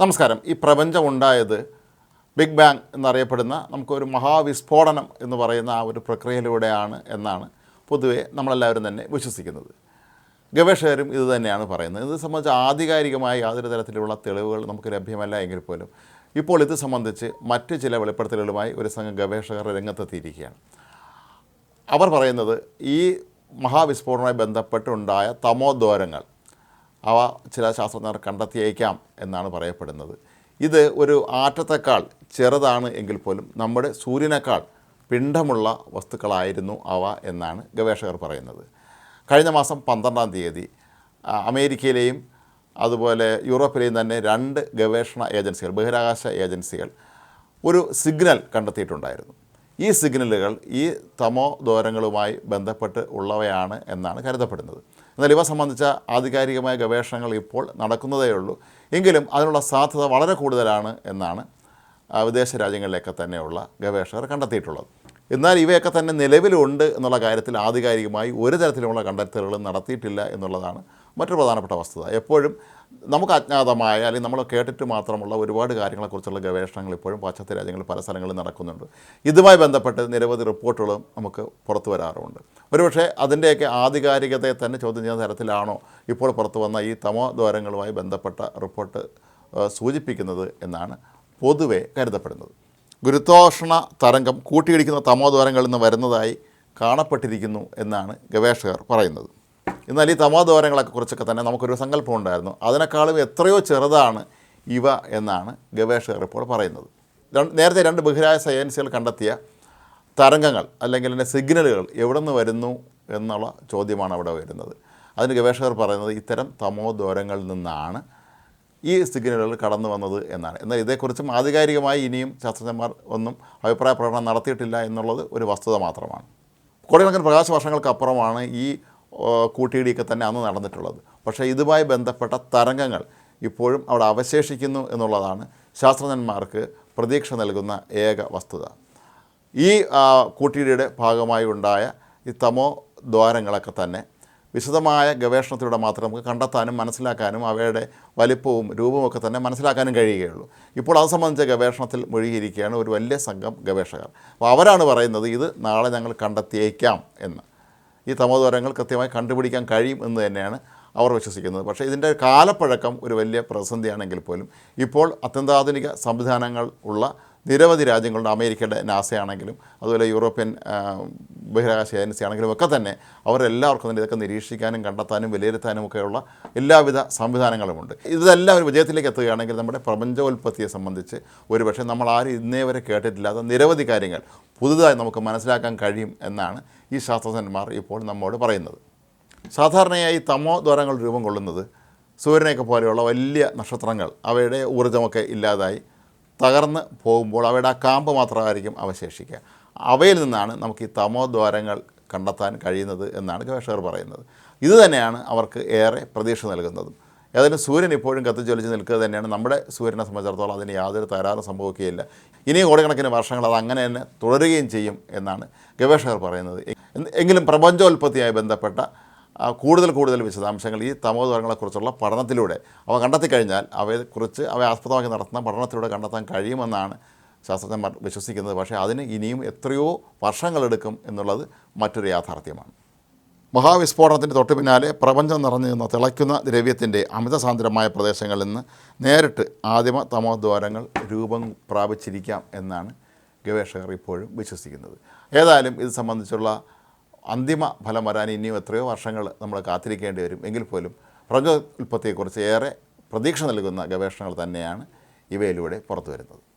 നമസ്കാരം. ഈ പ്രപഞ്ചം ഉണ്ടായത് ബിഗ് ബാങ് എന്നറിയപ്പെടുന്ന നമുക്കൊരു മഹാവിസ്ഫോടനം എന്ന് പറയുന്ന ആ ഒരു പ്രക്രിയയിലൂടെയാണ് എന്നാണ് പൊതുവെ നമ്മളെല്ലാവരും തന്നെ വിശ്വസിക്കുന്നത്. ഗവേഷകരും ഇത് തന്നെയാണ് പറയുന്നത്. ഇത് സംബന്ധിച്ച് ആധികാരികമായി യാതൊരു തരത്തിലുള്ള തെളിവുകൾ നമുക്ക് ലഭ്യമല്ല എങ്കിൽ പോലും ഇപ്പോൾ ഇത് സംബന്ധിച്ച് മറ്റ് ചില വെളിപ്പെടുത്തലുകളുമായി ഒരു സംഘം ഗവേഷകർ രംഗത്തെത്തിയിരിക്കുകയാണ്. അവർ പറയുന്നത് ഈ മഹാവിസ്ഫോടനവുമായി ബന്ധപ്പെട്ടുണ്ടായ തമോദ്വാരങ്ങൾ അവ ചില ശാസ്ത്രജ്ഞർ കണ്ടെത്തിയേക്കാം. എന്നാണ് പറയപ്പെടുന്നത്. ഇത് ഒരു ആറ്റത്തെക്കാൾ ചെറുതാണ് എങ്കിൽ പോലും നമ്മുടെ സൂര്യനേക്കാൾ പിണ്ഡമുള്ള വസ്തുക്കളായിരുന്നു അവ എന്നാണ് ഗവേഷകർ പറയുന്നത്. കഴിഞ്ഞ മാസം പന്ത്രണ്ടാം തീയതി അമേരിക്കയിലെയും അതുപോലെ യൂറോപ്പിലെയും തന്നെ രണ്ട് ഗവേഷണ ഏജൻസികൾ ബഹിരാകാശ ഏജൻസികൾ ഒരു സിഗ്നൽ കണ്ടെത്തിയിട്ടുണ്ടായിരുന്നു. ഈ സിഗ്നലുകൾ ഈ തമോ ദൂരങ്ങളുമായി ബന്ധപ്പെട്ട് ഉള്ളവയാണ് എന്നാണ് കരുതപ്പെടുന്നത്. എന്നാൽ ഇവ സംബന്ധിച്ച ആധികാരികമായ ഗവേഷണങ്ങൾ ഇപ്പോൾ നടക്കുന്നതേ ഉള്ളൂ. എങ്കിലും അതിനുള്ള സാധ്യത വളരെ കൂടുതലാണ് എന്നാണ് വിദേശ രാജ്യങ്ങളിലൊക്കെ തന്നെയുള്ള ഗവേഷകർ കണ്ടെത്തിയിട്ടുള്ളത്. എന്നാൽ ഇവയൊക്കെ തന്നെ നിലവിലുണ്ട് എന്നുള്ള കാര്യത്തിൽ ആധികാരികമായി ഒരു തരത്തിലുമുള്ള കണ്ടെത്തലുകളും നടത്തിയിട്ടില്ല എന്നുള്ളതാണ് മറ്റൊരു പ്രധാനപ്പെട്ട വസ്തുത. എപ്പോഴും നമുക്ക് അജ്ഞാതമായ അല്ലെങ്കിൽ നമ്മൾ കേട്ടിട്ട് മാത്രമുള്ള ഒരുപാട് കാര്യങ്ങളെക്കുറിച്ചുള്ള ഗവേഷണങ്ങൾ ഇപ്പോഴും പാശ്ചാത്യ രാജ്യങ്ങളിൽ പല സ്ഥലങ്ങളിൽ നടക്കുന്നുണ്ട്. ഇതുമായി ബന്ധപ്പെട്ട് നിരവധി റിപ്പോർട്ടുകളും നമുക്ക് പുറത്തു വരാറുമുണ്ട് ഒരുപക്ഷെ അതിന്റെയൊക്കെ ആധികാരികതയെ തന്നെ ചോദ്യം ചെയ്യുന്ന തരത്തിലാണോ ഇപ്പോൾ പുറത്തു വന്ന ഈ തമോ ദ്വാരങ്ങളുമായി ബന്ധപ്പെട്ട റിപ്പോർട്ട് സൂചിപ്പിക്കുന്നത് എന്നാണ് പൊതുവെ കരുതപ്പെടുന്നത്. ഗുരുത്വാകർഷണ തരംഗം കൂട്ടിയിടിക്കുന്ന തമോദ്വാരങ്ങളിൽ നിന്ന് വരുന്നതായി കാണപ്പെട്ടിരിക്കുന്നു എന്നാണ് ഗവേഷകർ പറയുന്നത്. എന്നാൽ ഈ തമോദ്വാരങ്ങളൊക്കെ കുറിച്ചൊക്കെ തന്നെ നമുക്കൊരു സങ്കല്പം ഉണ്ടായിരുന്നു അതിനേക്കാളും എത്രയോ ചെറുതാണ് ഇവ എന്നാണ് ഗവേഷകർ ഇപ്പോൾ പറയുന്നത്. നേരത്തെ രണ്ട് ബഹിരായ ഏജൻസികൾ കണ്ടെത്തിയ തരംഗങ്ങൾ അല്ലെങ്കിൽ അതിന്റെ സിഗ്നലുകൾ എവിടെ നിന്ന് വരുന്നു എന്നുള്ള ചോദ്യമാണ് അവിടെ വരുന്നത്. അതിന് ഗവേഷകർ പറയുന്നത് ഇത്തരം തമോദ്വാരങ്ങളിൽ നിന്നാണ് ഈ സിഗ്നലുകൾ കടന്നു വന്നത് എന്നാണ്. എന്നാൽ ഇതേക്കുറിച്ചും ആധികാരികമായി ഇനിയും ശാസ്ത്രജ്ഞന്മാർ ഒന്നും അഭിപ്രായ പ്രകടനം നടത്തിയിട്ടില്ല എന്നുള്ളത് ഒരു വസ്തുത മാത്രമാണ്. കോടിക്കണക്കിന് പ്രകാശ വർഷങ്ങൾക്കപ്പുറമാണ് ഈ കൂട്ടിയിടിയൊക്കെ തന്നെ അന്ന് നടന്നിട്ടുള്ളത്. പക്ഷേ ഇതുമായി ബന്ധപ്പെട്ട തരംഗങ്ങൾ ഇപ്പോഴും അവിടെ അവശേഷിക്കുന്നു എന്നുള്ളതാണ് ശാസ്ത്രജ്ഞന്മാർക്ക് പ്രതീക്ഷ നൽകുന്ന ഏക വസ്തുത. ഈ കൂട്ടിയിടിയുടെ ഭാഗമായി ഉണ്ടായ ഈ തമോ ദ്വാരങ്ങളൊക്കെ തന്നെ വിശദമായ ഗവേഷണത്തിലൂടെ മാത്രം നമുക്ക് കണ്ടെത്താനും മനസ്സിലാക്കാനും അവയുടെ വലിപ്പവും രൂപവുമൊക്കെ തന്നെ മനസ്സിലാക്കാനും കഴിയുകയുള്ളൂ. ഇപ്പോൾ അത് സംബന്ധിച്ച ഗവേഷണത്തിൽ മുഴുകിയിരിക്കുകയാണ് ഒരു വലിയ സംഘം ഗവേഷകർ. അപ്പോൾ അവരാണ് പറയുന്നത് ഇത് നാളെ ഞങ്ങൾ കണ്ടെത്തിയേക്കാം എന്ന്. ഈ തമോദ്വാരങ്ങൾ കൃത്യമായി കണ്ടുപിടിക്കാൻ കഴിയും എന്ന് തന്നെയാണ് അവർ വിശ്വസിക്കുന്നത്. പക്ഷേ ഇതിന്റെ കാലപ്പഴക്കം ഒരു വലിയ പ്രതിസന്ധിയാണെങ്കിൽ പോലും ഇപ്പോൾ അത്യന്താധുനിക സംവിധാനങ്ങൾ ഉള്ള നിരവധി രാജ്യങ്ങളുണ്ട്. അമേരിക്കയുടെ നാസയാണെങ്കിലും അതുപോലെ യൂറോപ്യൻ ബഹിരാകാശ ഏജൻസി ആണെങ്കിലും ഒക്കെ തന്നെ അവരെല്ലാവർക്കും തന്നെ ഇതൊക്കെ നിരീക്ഷിക്കാനും കണ്ടെത്താനും വിലയിരുത്താനും ഒക്കെയുള്ള എല്ലാവിധ സംവിധാനങ്ങളുമുണ്ട്. ഇതെല്ലാം ഒരു വിജയത്തിലേക്ക് എത്തുകയാണെങ്കിൽ നമ്മുടെ പ്രപഞ്ചോൽപത്തിയെ സംബന്ധിച്ച് ഒരുപക്ഷെ നമ്മൾ ആരും ഇന്നേ വരെ കേട്ടിട്ടില്ലാത്ത നിരവധി കാര്യങ്ങൾ പുതുതായി നമുക്ക് മനസ്സിലാക്കാൻ കഴിയും എന്നാണ് ഈ ശാസ്ത്രജ്ഞന്മാർ ഇപ്പോൾ നമ്മോട് പറയുന്നത്. സാധാരണയായി തമോ ദ്വാരങ്ങൾ രൂപം കൊള്ളുന്നത് സൂര്യനെയൊക്കെ പോലെയുള്ള വലിയ നക്ഷത്രങ്ങൾ അവയുടെ ഊർജമൊക്കെ ഇല്ലാതായി തകർന്ന് പോകുമ്പോൾ അവയുടെ ആ കാമ്പ് മാത്രമായിരിക്കും അവശേഷിക്കുക. അവയിൽ നിന്നാണ് നമുക്ക് ഈ തമോദ്വാരങ്ങൾ കണ്ടെത്താൻ കഴിയുന്നത് എന്നാണ് ഗവേഷകർ പറയുന്നത്. ഇത് തന്നെയാണ് അവർക്ക് ഏറെ പ്രതീക്ഷ നൽകുന്നതും. ഏതായാലും സൂര്യൻ ഇപ്പോഴും കത്തിച്ചൊലിച്ച് നിൽക്കുക തന്നെയാണ്. നമ്മുടെ സൂര്യനെ സംബന്ധിച്ചിടത്തോളം അതിന് യാതൊരു തകരാറും സംഭവിക്കുകയില്ല. ഇനിയും കോടിക്കണക്കിന് വർഷങ്ങൾ അത് അങ്ങനെ തന്നെ തുടരുകയും ചെയ്യും എന്നാണ് ഗവേഷകർ പറയുന്നത്. എങ്കിലും പ്രപഞ്ചോൽപത്തിയായി ബന്ധപ്പെട്ട കൂടുതൽ കൂടുതൽ വിശദാംശങ്ങൾ ഈ തമോദ്വാരങ്ങളെക്കുറിച്ചുള്ള പഠനത്തിലൂടെ അവ കണ്ടെത്തി കഴിഞ്ഞാൽ അവയെക്കുറിച്ച് അവയെ ആസ്പദമാക്കി നടത്തുന്ന പഠനത്തിലൂടെ കണ്ടെത്താൻ കഴിയുമെന്നാണ് ശാസ്ത്രജ്ഞന്മാർ വിശ്വസിക്കുന്നത് പക്ഷേ അതിന് ഇനിയും എത്രയോ വർഷങ്ങളെടുക്കും എന്നുള്ളത് മറ്റൊരു യാഥാർത്ഥ്യമാണ്. മഹാവിസ്ഫോടനത്തിന്റെ തൊട്ടു പിന്നാലെ പ്രപഞ്ചം നിറഞ്ഞു നിന്ന തിളയ്ക്കുന്ന ദ്രവ്യത്തിന്റെ അമിതസാന്ദ്രമായ പ്രദേശങ്ങളിൽ നിന്ന് നേരിട്ട് ആദിമ തമോദ്വാരങ്ങൾ രൂപം പ്രാപിച്ചിരിക്കാം എന്നാണ് ഗവേഷകർ ഇപ്പോഴും വിശ്വസിക്കുന്നത്. ഏതായാലും ഇത് സംബന്ധിച്ചുള്ള അന്തിമ ഫലം വരാൻ ഇനിയും എത്രയോ വർഷങ്ങൾ നമ്മൾ കാത്തിരിക്കേണ്ടി വരും. എങ്കിൽ പോലും പ്രപഞ്ചോൽപത്തിയെക്കുറിച്ച് ഏറെ പ്രതീക്ഷ നൽകുന്ന ഗവേഷണങ്ങൾ തന്നെയാണ് ഇവയിലൂടെ പുറത്തു വരുന്നത്.